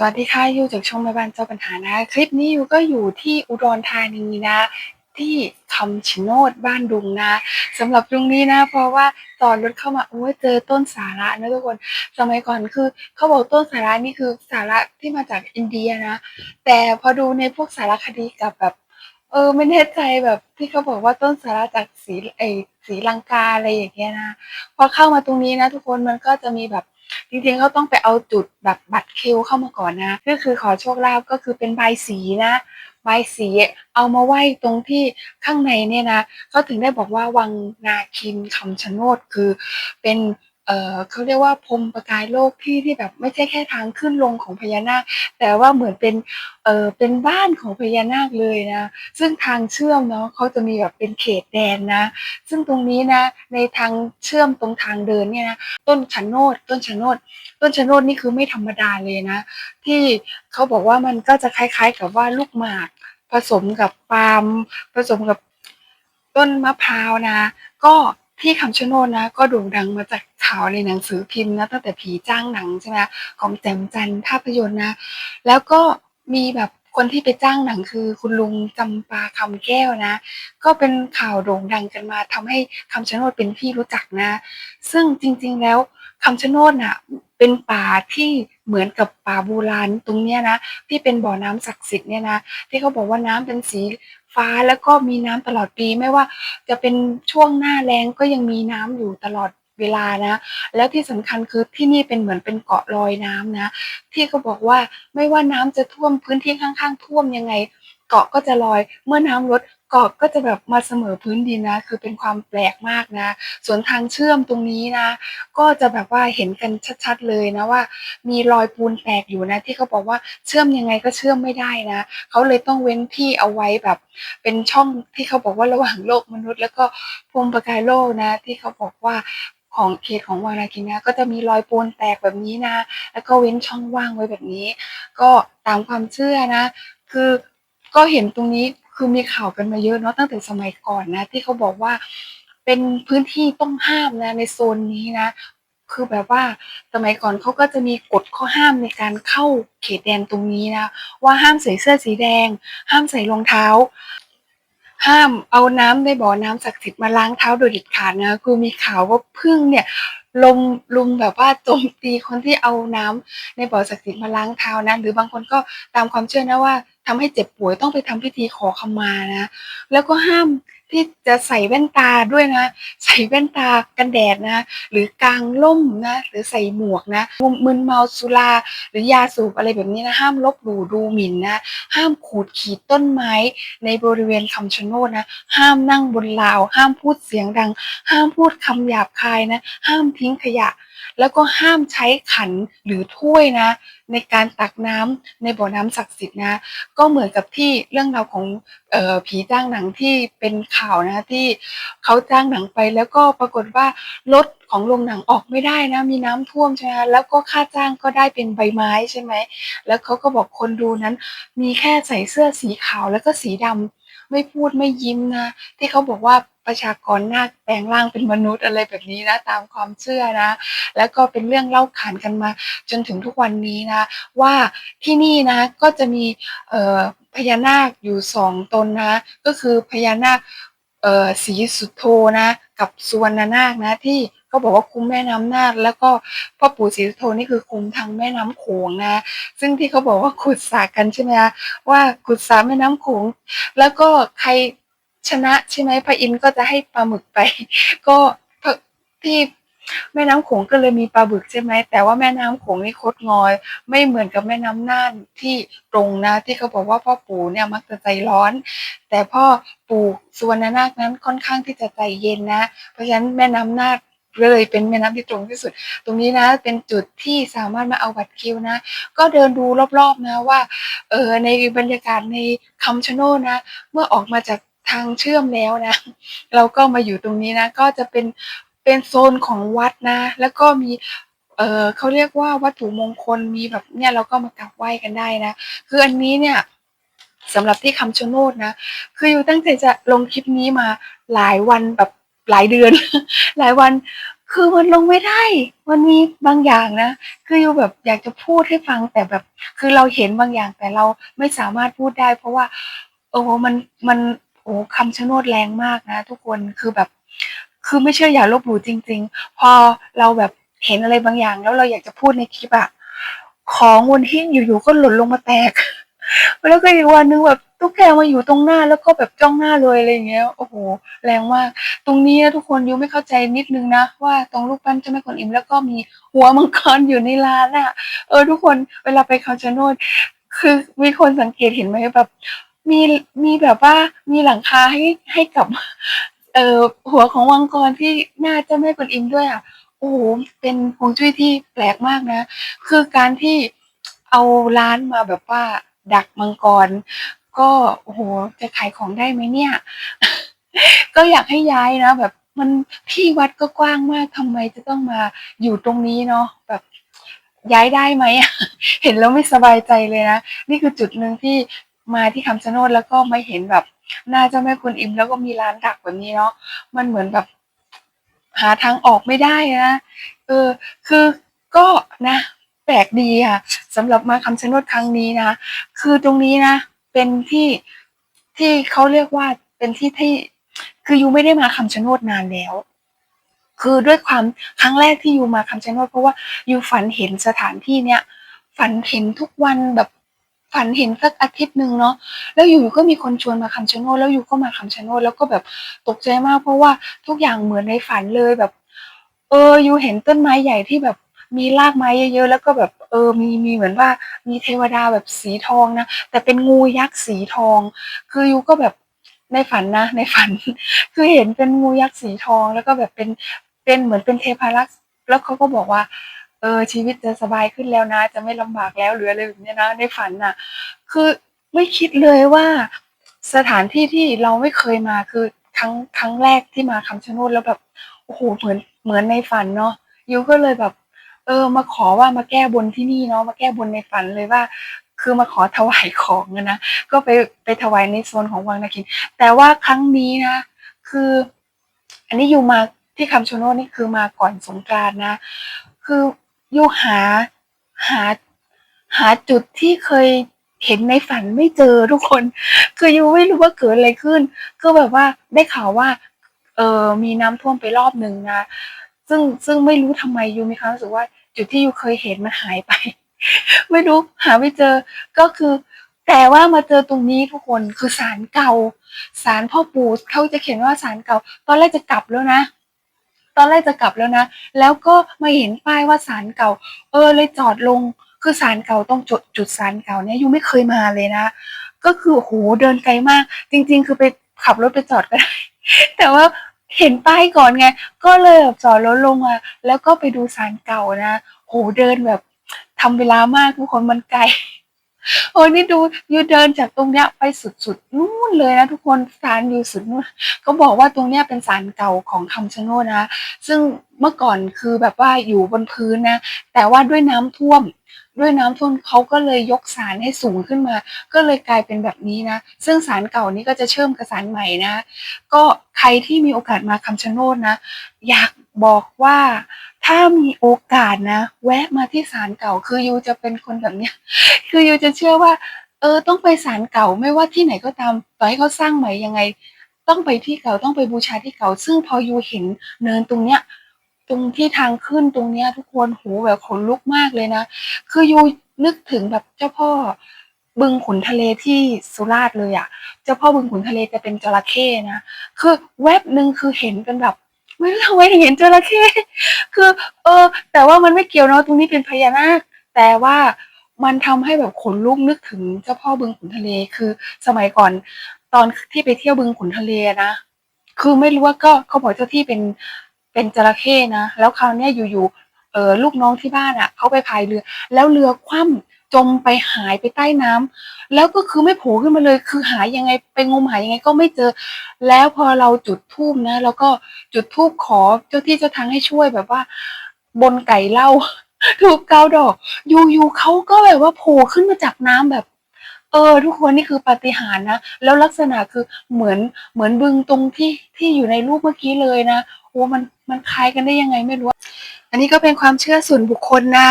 สวัสดีค่ะยูจากช่องแม่บ้านเจ้าปัญหานะ คลิปนี้ยูก็อยู่ที่อุดรธานีนะ ที่คำชะโนดบ้านดุงนะสำหรับตรงนี้นะ เพราะว่าตอนรถเข้ามาโอ้ยเจอต้นสาระนะทุกคนสมัยก่อนคือเขาบอกต้นสาระนี่คือสาระที่มาจากอินเดียนะ แต่พอดูในพวกสารคดีกับแบบ เออไม่แน่ใจแบบที่เขาบอกว่าต้นสาระจากสีไอสีลังกาอะไรอย่างเงี้ยนะพอเข้ามาตรงนี้นะ ทุกคนมันก็จะมีแบบ จริงๆเขาต้องไปเอาจุดแบบบัตรคิวเข้ามาก่อนนะก็คือขอโชคลาภก็คือเป็นใบสีนะใบสีเอามาไหว้ตรงที่ข้างในเนี่ยนะเขาถึงได้บอกว่าวังนาคินคำชะโนดคือเป็น เออเขาเรียกว่าพรมประกายโลกที่ที่แบบไม่ใช่แค่ทางขึ้นลงของพญานาค แต่ว่าเหมือนเป็นเออเป็นบ้านของพญานาคเลยนะ ซึ่งทางเชื่อมเนาะเขาจะมีแบบเป็นเขตแดนนะ ซึ่งตรงนี้นะในทางเชื่อมตรงทางเดินเนี่ยนะต้นชะโนดต้นชะโนดต้นชะโนดนี่คือไม่ธรรมดาเลยนะ ที่เขาบอกว่ามันก็จะคล้ายๆกับว่าลูกหมากผสมกับปาล์มผสมกับต้นมะพร้าวนะ ก็ ที่คำชะโนดนะ ก็โด่งดังมาจากข่าวในหนังสือพิมพ์นะตั้งแต่ผีจ้างหนังใช่ไหมของแจมจันภาพยนตร์นะ แล้วก็มีแบบคนที่ไปจ้างหนังคือคุณลุงจำปาคำแก้วนะ ก็เป็นข่าวโด่งดังกันมาทำให้คำชะโนดเป็นที่รู้จักนะ ซึ่งจริง ๆแล้วคำชะโนดน่ะเป็นป่าที่เหมือนกับป่าโบราณตรงเนี้ยนะที่เป็นบ่อน้ำศักดิ์สิทธิ์เนี่ยนะที่เขาบอกว่าน้ำเป็นสี ฟ้าแล้วก็มีน้ำตลอดปีไม่ว่าจะเป็นช่วงหน้าแล้งก็ยังมีน้ำอยู่ตลอดเวลานะ แล้วที่สำคัญคือที่นี่เป็นเหมือนเป็นเกาะลอยน้ำนะ ที่เขาบอกว่าไม่ว่าน้ำจะท่วมพื้นที่ข้างๆ ท่วมยังไง เกาะก็จะลอย เมื่อน้ำลด เกาะก็จะแบบมาเสมอพื้นดินนะ คือเป็นความแปลกมากนะ ส่วนทางเชื่อมตรงนี้นะ ก็จะแบบว่าเห็นกันชัดๆเลยนะว่า มีรอยปูนแตกอยู่นะ ที่เขาบอกว่าเชื่อมยังไงก็เชื่อมไม่ได้นะเขาเลยต้องเว้นที่เอาไว้แบบ เป็นช่องที่เขาบอกว่าระหว่างโลกมนุษย์ แล้วก็พรมประกายโลกนะ ที่เขาบอกว่าของเขตของวานาคินนะก็จะมีรอยปูนแตกแบบนี้นะ แล้วก็เว้นช่องว่างไว้แบบนี้ ก็ตามความเชื่อนะ คือก็เห็นตรงนี้ คือมีข่าวกันมาเยอะเนาะตั้งแต่สมัยก่อนนะ ที่เขาบอกว่าเป็นพื้นที่ต้องห้ามนะในโซนนี้นะ คือแบบว่าสมัยก่อนเขาก็จะมีกฎข้อห้ามในการเข้าเขตแดนตรงนี้นะ ว่าห้ามใส่เสื้อสีแดง ห้ามใส่รองเท้า ห้ามเอาน้ำในบ่อน้ำศักดิ์สิทธิ์มาล้างเท้าโดยเด็ดขาดนะคือมีข่าวว่าพึ่งเนี่ยลงลุมแบบว่าโจมตีคนที่เอาน้ำในบ่อศักดิ์สิทธิ์มาล้างเท้านะหรือบางคนก็ตามความเชื่อนะว่า ทำให้เจ็บป่วยต้องไปทำพิธีขอขมานะ แล้วก็ห้ามที่จะใส่แว่นตาด้วยนะ ใส่แว่นตากันแดดนะ หรือกางล่มนะ หรือใส่หมวกนะมึนเมาสุราหรือยาสูบอะไรแบบนี้นะ ห้ามลบหลู่ดูหมิ่นนะ ห้ามขูดขีดต้นไม้ในบริเวณคำชะโนดนะ ห้ามนั่งบนราว ห้ามพูดเสียงดัง ห้ามพูดคำหยาบคายนะ ห้ามทิ้งขยะ แล้วก็ห้ามใช้ขันหรือถ้วยนะ ในการตักน้ำในบ่อน้ำศักดิ์สิทธิ์นะ ก็เหมือนกับที่เรื่องราวของออผีจ้างหนังที่เป็นข่าวนะที่เขาจ้างหนังไป แล้วก็ปรากฏว่ารถของโรงหนังออกไม่ได้นะ มีน้ำท่วมใช่ไหมแล้วก็ค่าจ้างก็ได้เป็นใบไม้ใช่ไหมแล้วเขาก็บอกคนดูนั้น มีแค่ใส่เสื้อสีขาวแล้วก็สีดำไม่พูดไม่ยิ้มนะ ที่เขาบอกว่า ประชากรนาคแปลงร่างเป็นมนุษย์อะไรแบบนี้นะตามความเชื่อนะ แล้วก็เป็นเรื่องเล่าขานกันมาจนถึงทุกวันนี้นะ ว่าที่นี่นะก็จะมีพญานาคอยู่สองตนนะก็คือพญานาคสีสุโธนะ กับสุวรรณนาคนะที่เขาบอกว่าคุ้มแม่น้ำนาคแล้วก็พ่อปู่ศรีสุโธนี่คือคุ้มทางแม่น้ำโขงนะ ซึ่งที่เขาบอกว่าขุดสากันใช่ไหมคะว่าขุดสาแม่น้ำโขงแล้วก็ใคร ชนะใช่ไหมพระอินทร์ก็จะให้ปลาหมึกไป ก็ที่แม่น้ำโขงก็เลยมีปลาบึกใช่ไหมแต่ว่าแม่น้ำโขงนี่คดงอย ไม่เหมือนกับแม่น้ำน่านที่ตรงนะ ที่เขาบอกว่าพ่อปู่เนี่ยมักจะใจร้อน แต่พ่อปู่สุวรรณนาคนั้นค่อนข้างที่จะใจเย็นนะ เพราะฉะนั้นแม่น้ำนาคเลยเป็นแม่น้ำที่ตรงที่สุด ตรงนี้นะเป็นจุดที่สามารถมาเอาบัตรคิวนะ ก็เดินดูรอบๆนะว่าเออในบรรยากาศในคำชะโนดนะ เมื่อออกมาจาก ทางเชื่อมแล้วนะ เราก็มาอยู่ตรงนี้นะ ก็จะเป็นเป็นโซนของวัดนะ แล้วก็มีเออเขาเรียกว่าวัตถุมงคลมีแบบเนี่ยเราก็มากราบไหว้กันได้นะ คืออันนี้เนี่ยสำหรับที่คำชะโนดนะ คืออยู่ตั้งใจจะลงคลิปนี้มาหลายวันแบบหลายเดือน หลายวันคือมันลงไม่ได้ มันมีบางอย่างนะ คืออยู่แบบอยากจะพูดให้ฟังแต่แบบ คือเราเห็นบางอย่างแต่เราไม่สามารถพูดได้ เพราะว่า โอ้โหมันมัน อ้คำชะโนดแรงมากนะ ทุกคนคือแบบ คือไม่เชื่ออย่าลบหลู่จริง ๆ พอเราแบบเห็นอะไรบางอย่าง แล้วเราอยากจะพูดในคลิปอะของบนหิ้งอยู่ๆก็หล่นลงมาแตก แล้วก็อีกวันนึงแบบตุ๊กแกมาอยู่ตรงหน้าแล้วก็แบบจ้องหน้าเลยอะไรอย่างเงี้ยโอ้โหแรงมาก ตรงนี้นะทุกคนยูไม่เข้าใจนิดนึงนะ ว่าตรงรูปปั้นเจ้าแม่กวนอิมแล้วก็มีหัวมังกรอยู่ในร้านอะเออทุกคนเวลาไปคำชะโนดคือมีคนสังเกตเห็นไหมแบบ มีมีแบบว่ามีหลังคาให้ให้กับ เอ่อหัวของวังกรที่หน้าเจ้าแม่กวนอิมด้วยอะโอ้โหเป็นฮวงจุ้ยที่แปลกมากนะ คือการที่เอาร้านมาแบบว่า ดักมังกร ก็โอ้โหจะขายของได้ไหมเนี่ย ก็อยากให้ย้ายนะแบบมันที่วัดก็กว้างมากทำไมจะต้องมาอยู่ตรงนี้เนาะแบบย้ายได้ไหม เห็นแล้วไม่สบายใจเลยนะ นี่คือจุดหนึ่งที่ มาที่คำชะโนดแล้วก็ไม่เห็นแบบหน้าเจ้าแม่คุณอิมแล้วก็มีร้านดักแบบนี้เนาะมันเหมือนแบบหาทางออกไม่ได้นะเออ คือก็นะ แปลกดีค่ะสำหรับมาคำชะโนดครั้งนี้นะคือตรงนี้นะเป็นที่ที่เขาเรียกว่าเป็นที่ที่ คือยูไม่ได้มาคำชะโนดนานแล้ว คือด้วยความครั้งแรกที่ยูมาคำชะโนดเพราะว่ายูฝันเห็นสถานที่เนี้ยฝันเห็นทุกวันแบบ ฝันเห็นสักอาทิตย์หนึ่งเนาะแล้วอยู่ๆก็มีคนชวนมาคำชะโนดแล้วอยู่ก็มาคำชะโนดแล้วก็แบบตกใจมากเพราะว่าทุกอย่างเหมือนในฝันเลยแบบ เอออยู่เห็นต้นไม้ใหญ่ที่แบบมีรากไม้เยอะๆ แล้วก็แบบเออ มีมีเหมือนว่ามีเทวดาแบบสีทองนะ แต่เป็นงูยักษ์สีทอง คือยูก็แบบในฝันนะ ในฝัน คือเห็นเป็นงูยักษ์สีทอง แล้วก็แบบเป็นเป็นเหมือนเป็นเทพารักษ์ แล้วเขาก็บอกว่า เออชีวิตจะสบายขึ้นแล้วนะ จะไม่ลำบากแล้วหรืออะไรแบบนี้นะในฝันน่ะ คือไม่คิดเลยว่าสถานที่ที่เราไม่เคยมาคือครั้งครั้งแรกที่มาคำชะโนดแล้วแบบโอ้โหเหมือนเหมือนในฝันเนาะยูก็เลยแบบ เออ มาขอว่ามาแก้บนที่นี่เนาะมาแก้บนในฝันเลยว่า คือมาขอถวายของนะก็ไปไปถวายในโซนของวังนาคิน แต่ว่าครั้งนี้นะ คือ อันนี้ยูมาที่คำชะโนดนี่คือมาก่อนสงกรานนะ คือ ยูหาหาหาจุดที่เคยเห็นในฝันไม่เจอทุกคน คือยูไม่รู้ว่าเกิดอะไรขึ้น ก็แบบว่าได้ข่าวว่าเออมีน้ำท่วมไปรอบหนึ่งนะซึ่งซึ่งไม่รู้ทำไมยูมีความรู้สึกว่า จุดที่ยูเคยเห็นมันหายไป ไม่รู้หาไม่เจอก็คือ แต่ว่ามาเจอตรงนี้ทุกคนคือศาลเก่าศาลพ่อปู่เขาจะเขียนว่าศาลเก่า ตอนแรกจะกลับแล้วนะ ตอนแรกจะกลับแล้วนะ แล้วก็มาเห็นป้ายว่าศาลเก่า เออเลยจอดลง คือศาลเก่าตรงจุดจุดศาลเก่าเนี่ยยูไม่เคยมาเลยนะ ก็คือโหเดินไกลมาก จริง ๆ คือไปขับรถไปจอดก็ได้ แต่ว่าเห็นป้ายก่อนไง ก็เลยแบบจอดรถลงมาแล้วก็ไปดูศาลเก่านะ โหเดินแบบทำเวลามากทุกคนมันไกล โอ้ยนี่ดูยูเดินจากตรงเนี้ยไปสุดๆนู่นเลยนะทุกคนศาลอยู่สุดนู่นเขาบอกว่าตรงเนี้ยเป็นศาลเก่าของคำชะโนดนะ ซึ่งเมื่อก่อนคือแบบว่าอยู่บนพื้นนะ แต่ว่าด้วยน้ำท่วม ด้วยน้ำท่วมเขาก็เลยยกศาลให้สูงขึ้นมา ก็เลยกลายเป็นแบบนี้นะ ซึ่งศาลเก่านี้ก็จะเชื่อมกับศาลใหม่นะ ก็ใครที่มีโอกาสมาคำชะโนดนะ อยากบอกว่าถ้ามีโอกาสนะ แวะมาที่ศาลเก่าคือยูจะเป็นคนแบบเนี้ย คือยูจะเชื่อว่า เออต้องไปศาลเก่าไม่ว่าที่ไหนก็ตามต่อให้เขาสร้างใหม่ยังไง ต้องไปที่เก่าต้องไปบูชาที่เก่า ซึ่งพอยูเห็นเนินตรงเนี้ย ตรงที่ทางขึ้นตรงเนี้ย ทุกคนโหแบบขนลุกมากเลยนะ คือยูนึกถึงแบบเจ้าพ่อบึงขุนทะเลที่สุราษฎร์เลยอะเจ้าพ่อบึงขุนทะเลจะเป็นจระเข้นะ คือแวบหนึ่งคือเห็นเป็นแบบไม่รู้ทำไมถึงเห็นจระเข้คือ เออ แต่ว่ามันไม่เกี่ยวเนาะตรงนี้เป็นพญานาค แต่ว่ามันทำให้แบบขนลุกนึกถึงเจ้าพ่อบึงขุนทะเลคือสมัยก่อน ตอนที่ไปเที่ยวบึงขุนทะเลนะ คือไม่รู้ว่าก็เขาบอกเจ้าที่เป็น เป็นจระเข้นะ แล้วคราวเนี้ยอยู่ๆเออลูกน้องที่บ้านอะเขาไปพายเรือ แล้วเรือคว่ำจมไปหายไปใต้น้ำแล้วก็คือไม่โผล่ขึ้นมาเลย คือหายยังไงไปงมหายยังไงก็ไม่เจอ แล้วพอเราจุดธูปนะ แล้วก็จุดธูปขอเจ้าที่เจ้าทางให้ช่วยแบบว่า บนไก่เล่าทูบเก้าดอก อยู่ๆเขาก็แบบว่าโผล่ขึ้นมาจากน้ำแบบ เออ ทุกคนนี่คือปาฏิหาริย์นะ แล้วลักษณะคือเหมือนเหมือนบึงตรงที่ที่อยู่ในรูปเมื่อกี้เลยนะโอ้มันมันคล้ายกันได้ยังไงไม่รู้ อันนี้ก็เป็นความเชื่อส่วนบุคคลนะ